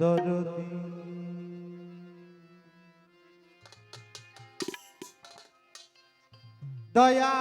দরদি। দয়া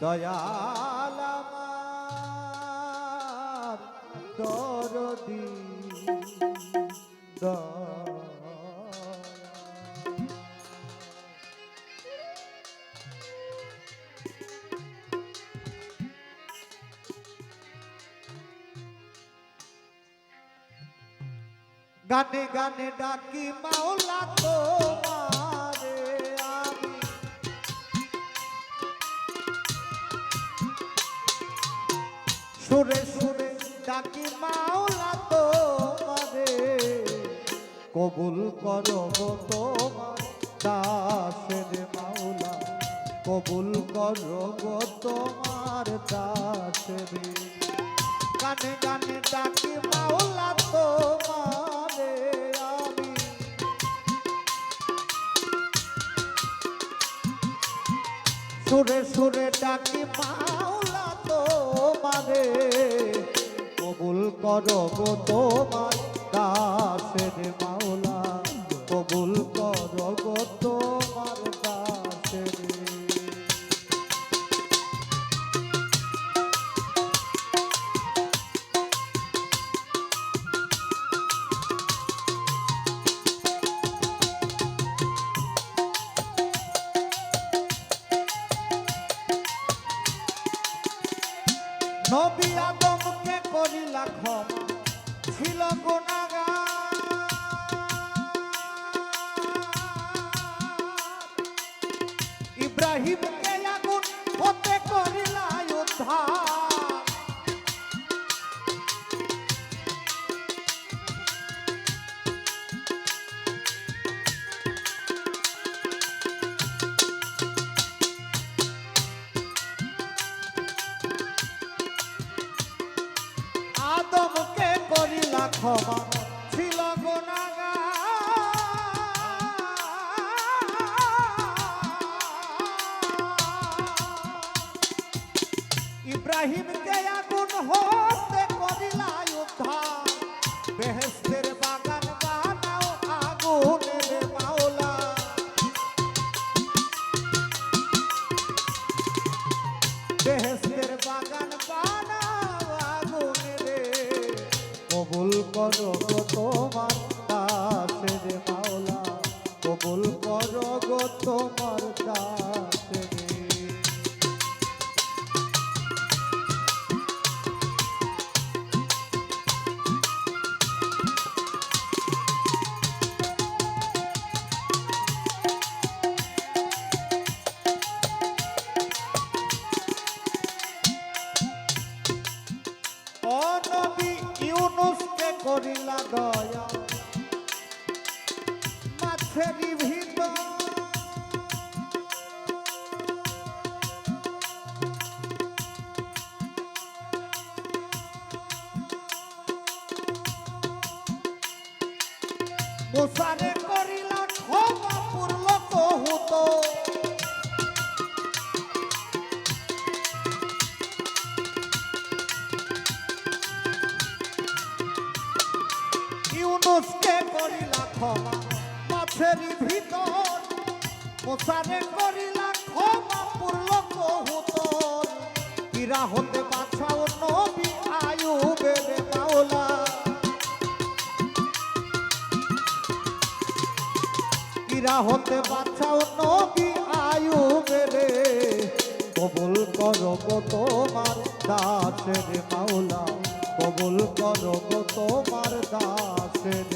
দয়াল আমার দরদি গানে গানে ডাকি মাওলা তোমারে সুরে সুরে ডাকি মাওলা তোমারে। কবুল করো তোমার দাসের মাওলা। কবুল করো তোমার দাসের। গানে গানে ডাকি মাওলা তোমারে আমি। সুরে সুরে ডাকি মাওলা তোমারে কবুল করব তোমার দাসের মাওলা নবী আদমকে করিলা ক্ষমা। ছিল গুণাগার ইব্রাহিমকে আগুন হতে করিলা উদ্ধার ক্ষমা ছিল গুণাগার ইব্রাহিমকে আগুন হতে করিলা উদ্ধার। বেহেস্তের কবুল মাছেরই ভিতর মুসারে করিলা ক্ষমা পূর্ণ কহুত। ইউনুসকে করিলা ক্ষমা। মাছের ভিতর মোসারে করিলা ক্ষমা পূর্ণ কহুতর কিরা হতে বাছাও নবী আয়ুবের মাওলা। কিরা হতে বাছাও নবী আয়ুবের। কবুল করো গো তোমার দাসের মাওলা। কবুল করো গো তোমার দাসের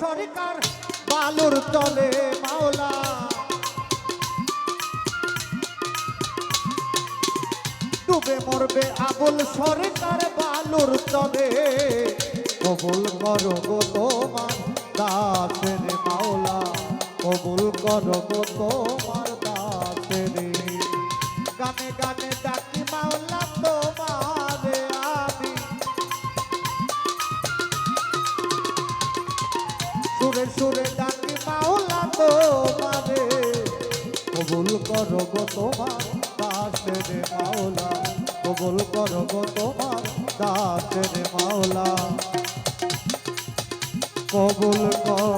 সরকার বালুর তলে মাওলা। ডুবে মরবে আবুল সরকার বালুর তলে। কবুল করো গো তোমার দাসের মাওলা। কবুল করো গো তোমার দাসের। গানে গানে ডাকি মাওলা তোমারে সুরে সুরে ডাকি মাওলা তোমারে কবুল করো গো তোমার দাসের মাওলা। কবুল করো গো তোমার দাসের মাওলা। কবুল করো